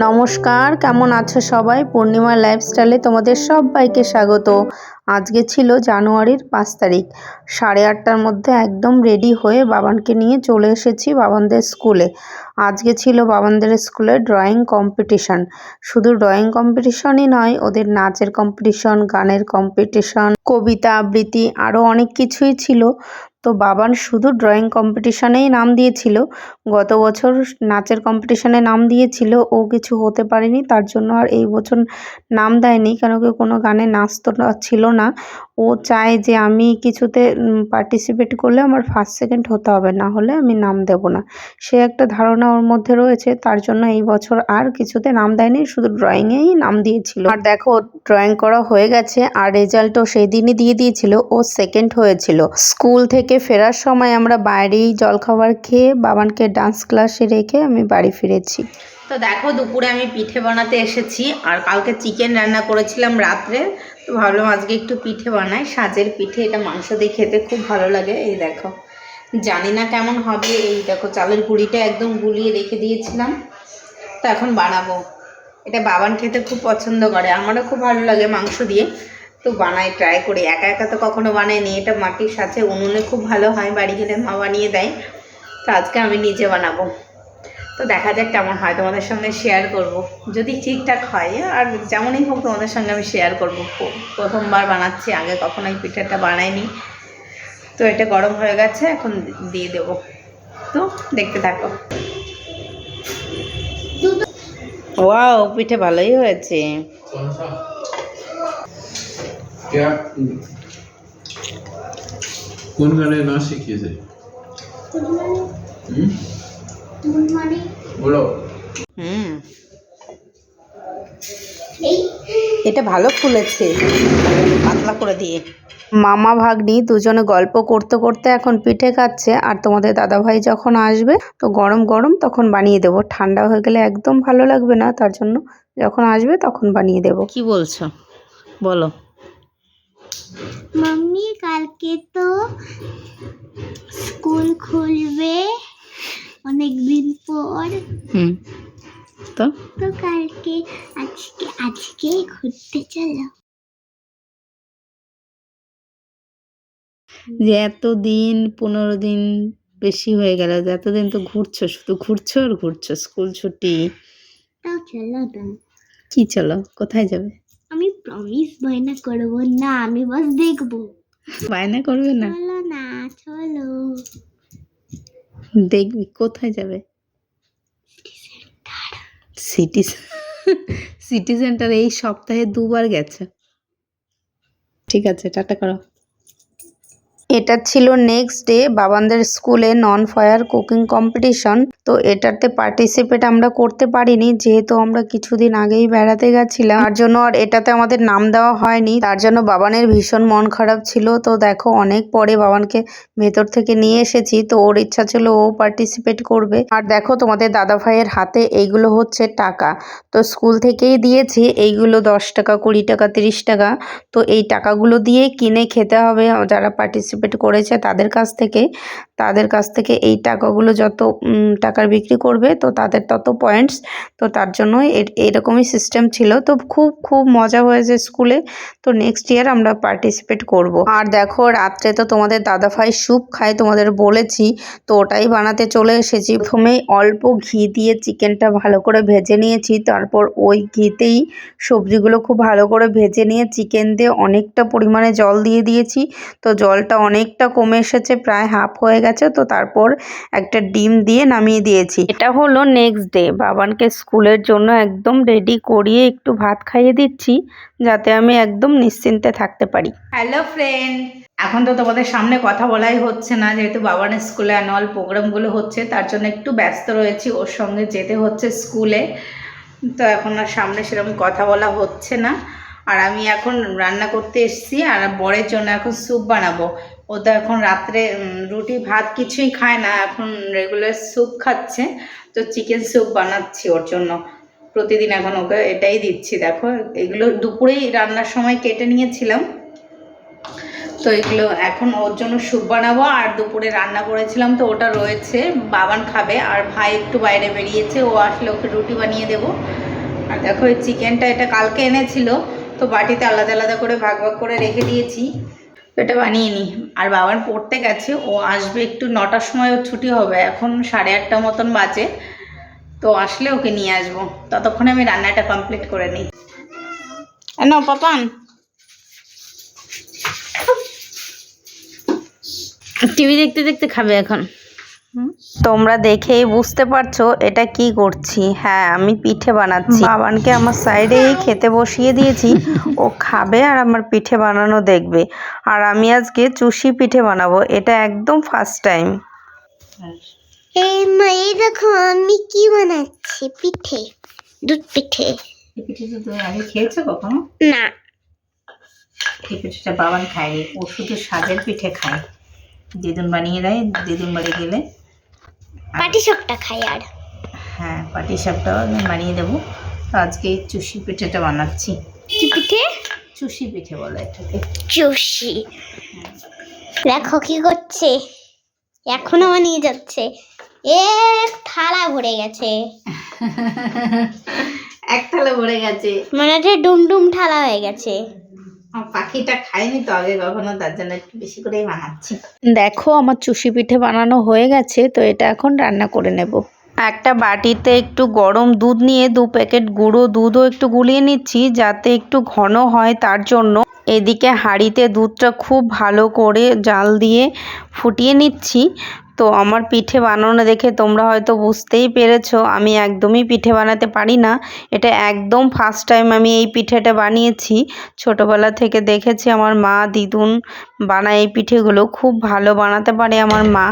নমস্কার, কেমন আছো সবাই? পূর্ণিমা লাইফস্টাইলে তোমাদের সবাইকে স্বাগত। আজকে ছিল জানুয়ারির পাঁচ তারিখ। সাড়ে আটটার মধ্যে একদম রেডি হয়ে বাবানকে নিয়ে চলে এসেছি বাবানদের স্কুলে আজকে ছিল বাবানদের স্কুলে ড্রয়িং কম্পিটিশন শুধু ড্রয়িং কম্পিটিশনই নয়, ওদের নাচের কম্পিটিশন গানের কম্পিটিশন কবিতা, আবৃত্তি আরও অনেক কিছুই ছিল। তো বাবান শুধু ড্রয়িং কম্পিটিশানেই নাম দিয়েছিল। গত বছর নাচের কম্পিটিশানে নাম দিয়েছিল। ও কিছু হতে পারেনি, তার জন্য আর এই বছর নাম দেয়নি। কেন কি কোনো গানে নাচ তো ছিল না। ও চায় যে আমি কিছুতে পার্টিসিপেট করলে আমার ফার্স্ট সেকেন্ড হতে হবে, না হলে আমি নাম দেব না। সে একটা ধারণা ওর মধ্যে রয়েছে, তার জন্য এই বছর আর কিছুতে নাম দেয়নি, শুধু ড্রয়িংয়েই নাম দিয়েছিল। আর দেখো, ড্রয়িং করা হয়ে গেছে, আর রেজাল্টও সেই দিনই দিয়ে দিয়েছিল, ও সেকেন্ড হয়েছিল। স্কুল থেকে ফেরার সময় আমরা বাইরেই জলখাবার খেয়ে বাবানকে ডান্স ক্লাসে রেখে আমি বাড়ি ফিরেছি। তো দেখো দুপুরে আমি পিঠে বানাতে এসেছি আর কালকে চিকেন রান্না করেছিলাম রাত্রে। তো ভাবলাম আজকে একটু পিঠে বানাই। সাজের পিঠে এটা মাংস দিয়ে খেতে খুব ভালো লাগে। এই দেখো। জানি না কেমন হবে। এই দেখো চালের গুঁড়িটা একদম গুলিয়ে রেখে দিয়েছিলাম। তো এখন বানাবো। এটা বাবান খেতে খুব পছন্দ করে। আমারও খুব ভালো লাগে মাংস দিয়ে। তো বানাই ট্রাই করি। একা একা তো কখনো বানাইনি। এটা মাটির সাথে উনুনে খুব ভালো হয় বাড়ি গেলে মা বানিয়ে দেয়। তো আজকে আমি নিজে বানাবো। তো দেখা যাক কেমন হয় তোমাদের সঙ্গে শেয়ার করব। যদি ঠিকঠাক হয় আর যেমনই হোক তোমাদের সঙ্গে আমি শেয়ার করব। প্রথমবার বানাচ্ছি আগে কখনো এই পিঠাটা বানাইনি। তো এটা গরম হয়ে গেছে এখন দিয়ে দেব। তো দেখতে থাকো। ওয়াও পিঠে ভালোই হয়েছে। কে? কোন গানে নাচ শিখিয়েছে? বলো। হুম। এটা ভালো ফুলেছে। পাতলা করে দিয়ে। মামা ভাগ্নি দুজনে গল্প করতে করতে এখন পিঠে খাচ্ছে আর তোমাদের দাদাভাই যখন আসবে তো গরম গরম তখন বানিয়ে দেব। ঠান্ডা হয়ে গেলে একদম ভালো লাগবে না তার জন্য যখন আসবে তখন বানিয়ে দেব। কি বলছো? বলো। মাম্মি কালকে তো স্কুল খুলবে অনেক দিন পর। হুম তো? তো কালকে আজকে আজকে ঘুরতে চলো। যে এতদিন পনেরো দিন বেশি হয়ে গেল যে এতদিন তো ঘুরছো শুধু ঘুরছো আর ঘুরছো স্কুল ছুটি। কি চলো? কোথায় যাবে? প্রমিস বায়না করব না আমি বাস দেখব। বায়না করবে না? চলো না চলো। দেখবি কোথায় যাবে? সিটি সিটি সেন্টার এই সপ্তাহে দুবার গেছে। ঠিক আছে টাটা করো। এটা ছিল নেক্সট ডে বাবানদের স্কুলে নন ফায়ার কুকিং কম্পিটিশন তো এটাতে পার্টিসিপেট আমরা করতে পারিনি, যেহেতু আমরা কিছুদিন আগেই বেড়াতে গেছিলাম। তার জন্য আর এটাতে আমাদের নাম দেওয়া হয়নি, তার জন্য বাবানের ভীষণ মন খারাপ ছিল। তো দেখো, অনেক পরে বাবানকে ভেতর থেকে নিয়ে এসেছি, তো ওর ইচ্ছা ছিল ও পার্টিসিপেট করবে। আর দেখো, তোমাদের দাদা ভাইয়ের হাতে এইগুলো হচ্ছে টাকা। তো স্কুল থেকেই দিয়েছি, এইগুলো দশ টাকা, কুড়ি টাকা, তিরিশ টাকা। তো এই টাকাগুলো দিয়ে কিনে খেতে হবে, যারা পার্টিসিপেট করেছে তাদের কাছ থেকে, তাদের কাছ থেকে এই টাকাগুলো যত টাকার বিক্রি করবে, তো তাদের তত পয়েন্টস তো তার জন্য এরকমই সিস্টেম ছিল। তো খুব খুব মজা হয়েছে স্কুলে তো নেক্সট ইয়ার আমরা পার্টিসিপেট করব। আর দেখো, রাত্রে তো তোমাদের দাদা ভাই স্যুপ খায়, তোমাদের বলেছি, তো ওটাই বানাতে চলে এসেছি। প্রথমেই অল্প ঘি দিয়ে চিকেনটা ভালো করে ভেজে নিয়েছি। তারপর ওই ঘিতেই সবজিগুলো খুব ভালো করে ভেজে নিয়ে চিকেন দিয়ে অনেকটা পরিমাণে জল দিয়ে দিয়েছি। তো জলটা অনেকটা কমে এসেছে প্রায় হাফ হয়ে গেছে। তো তারপর একটা ডিম দিয়ে নামিয়ে দিয়েছি। এটা হলো নেক্সট ডে বাবানকে স্কুলের জন্য একদম রেডি করিয়ে একটু ভাত খাইয়ে দিচ্ছি যাতে আমি একদম নিশ্চিন্তে থাকতে পারি। হ্যালো ফ্রেন্ড এখন তো তোমাদের সামনে কথা বলাই হচ্ছে না যেহেতু বাবানের স্কুলে অ্যানুয়াল প্রোগ্রামগুলো হচ্ছে তার জন্য একটু ব্যস্ত রয়েছি ওর সঙ্গে যেতে হচ্ছে স্কুলে। তো এখন আর সামনে সেরকম কথা বলা হচ্ছে না। আর আমি এখন রান্না করতে এসেছি আর বরের জন্য এখন স্যুপ বানাবো। ও তো এখন রাত্রে রুটি, ভাত কিছুই খায় না, এখন রেগুলার স্যুপ খাচ্ছে। তো চিকেন স্যুপ বানাচ্ছি ওর জন্য। প্রতিদিন এখন ওকে এটাই দিচ্ছি, দেখো। এগুলো দুপুরেই রান্নার সময় কেটে নিয়েছিলাম। তো এগুলো এখন ওর জন্য স্যুপ বানাবো। আর দুপুরে রান্না করেছিলাম তো ওটা রয়েছে, বাবান খাবে। আর ভাই একটু বাইরে বেরিয়েছে, ও আসলে ওকে রুটি বানিয়ে দেবো। আর দেখো, এই চিকেনটা এটা কালকে এনেছিল। তো বাটিতে আলাদা আলাদা করে ভাগ ভাগ করে রেখে দিয়েছি। এটা বানিয়ে নিই আর বাবার পড়তে গেছে, ও আসবে একটু নটার সময়, ওর ছুটি হবে। এখন সাড়ে আটটা মতন বাজে। তো আসলে ওকে নিয়ে আসব। ততক্ষণে আমি রান্নাটা কমপ্লিট করে নিই। না পাপান। টিভি দেখতে দেখতে খাবে এখন। তোমরা দেখেই বুঝতে পারছ এটা কি করছি। হ্যাঁ আমি পিঠে বানাচ্ছি। বাবানকে আমার সাইডেই খেতে বসিয়ে দিয়েছি। ও খাবে আর আমার পিঠে বানানো দেখবে। আর আমি আজকে চুষি পিঠে বানাবো। এটা একদম ফার্স্ট টাইম এই মা এই দেখো আমি কি বানাচ্ছি পিঠে? দুধ পিঠে। আগে খেয়েছো কখনো? না। এই পিঠেটা বাবান খায়নি। ও শুধু সাজের পিঠে খায়। দিদুন বানিয়ে দেয় দিদুন বাড়ি গেলে পাটি শকটা খাই আর। হ্যাঁ পাটি আমি বানিয়ে দেবো। তো আজকে এই চুষি পিঠেটা বানাচ্ছি। কি পিঠে? চুষি পিঠে বলে এটাকে। চুষি। দেখো কি করছে। এখনও বানিয়ে যাচ্ছে। এক থালা ভরে গেছে। এক থালা ভরে গেছে। মনে হচ্ছে ডুমডুম থালা হয়ে গেছে। পাখিটা খায়নি তো আগে কখনো তার জন্য একটু বেশি করেই বানাচ্ছি। দেখো আমার চুষি পিঠে বানানো হয়ে গেছে তো এটা এখন রান্না করে নেব। একটা বাটিতে একটু গরম দুধ নিয়ে দু প্যাকেট গুঁড়ো দুধও একটু গুলিয়ে নিচ্ছি যাতে একটু ঘন হয় তার জন্য। এদিকে হাঁড়িতে দুধটা খুব ভালো করে জাল দিয়ে ফুটিয়ে নিচ্ছি। তো আমার পিঠে বানানো দেখে তোমরা হয়তো বুঝতেই পেরেছ, আমি একদমই পিঠে বানাতে পারি না। এটা একদম ফার্স্ট টাইম আমি এই পিঠেটা বানিয়েছি। ছোটোবেলা থেকে দেখেছি আমার মা, দিদুন বানায় এই পিঠেগুলো, খুব ভালো বানাতে পারে আমার মা।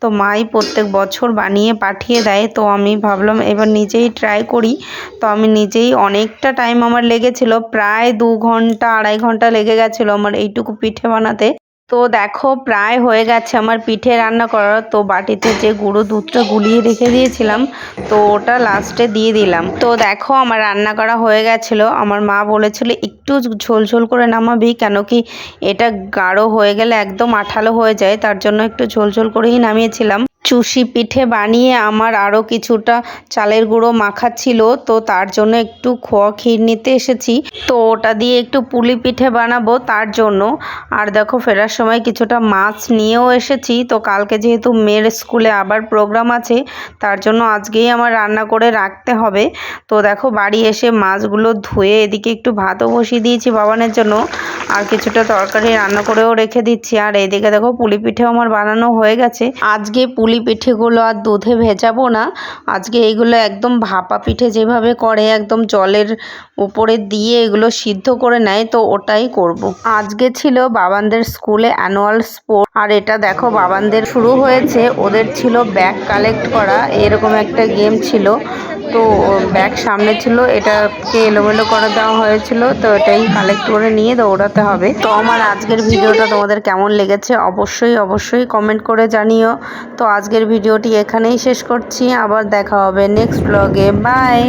তো মাই প্রত্যেক বছর বানিয়ে পাঠিয়ে দেয়, তো আমি ভাবলাম এবার নিজেই ট্রাই করি। তো আমি নিজেই অনেকটা টাইম আমার লেগেছিল, প্রায় দু ঘণ্টা, আড়াই ঘণ্টা লেগে গেছিল আমার এইটুকু পিঠে বানাতে। তো দেখো, প্রায় হয়ে গেছে আমার পিঠে রান্না করার। তো বাটিতে যে গুঁড়ো দুধটা গুলিয়ে রেখে দিয়েছিলাম, তো ওটা লাস্টে দিয়ে দিলাম। তো দেখো, আমার রান্না করা হয়ে গেছিল। আমার মা বলেছিল, একটু ঝোল ঝোল করে নামাবি, কেন কি এটা গাঢ় হয়ে গেলে একদম আঠালো হয়ে যায়। তার জন্য একটু ঝোল ঝোল করেই নামিয়েছিলাম। চুষি পিঠে বানিয়ে আমার আরও কিছুটা চালের গুঁড়ো মাখা ছিল তো তার জন্য একটু খোয়া ক্ষীর নিতে এসেছি। তো ওটা দিয়ে একটু পুলি পিঠে বানাবো তার জন্য। আর দেখো, ফেরার সময় কিছুটা মাছ নিয়েও এসেছি। তো কালকে যেহেতু মেয়ের স্কুলে আবার প্রোগ্রাম আছে, তার জন্য আজকেই আমার রান্না করে রাখতে হবে। তো দেখো, বাড়ি এসে মাছগুলো ধুয়ে এদিকে একটু ভাতও বসিয়ে দিয়েছি বাবানের জন্য। আর কিছুটা তরকারি রান্না করেও রেখে দিচ্ছি। আর এইদিকে দেখো পুলি পিঠেও আমার বানানো হয়ে গেছে। আজকে পুলি পিঠেগুলো আর দুধে ভেজাবো না। আজকে এইগুলো একদম ভাপা পিঠে যেভাবে করে, একদম জলের উপরে দিয়ে এগুলো সিদ্ধ করে নেয়, তো ওটাই করব। আজকে ছিল বাবানদের স্কুলে অ্যানুয়াল স্পোর্ট। আর এটা দেখো বাবানদের শুরু হয়েছে। ওদের ছিল ব্যাগ কালেক্ট করা। এরকম একটা গেম ছিল। তো ব্যাগ সামনে ছিল। এটাকে এলোমেলো করে দেওয়া হয়েছিল। তো এটাই কালেক্ট করে নিয়ে দৌড়াতে হবে। তো আমার আজকের ভিডিওটা তোমাদের কেমন লেগেছে অবশ্যই অবশ্যই কমেন্ট করে জানিও। তো আজকের ভিডিওটি এখানেই শেষ করছি। আবার দেখা হবে নেক্সট ব্লগে বাই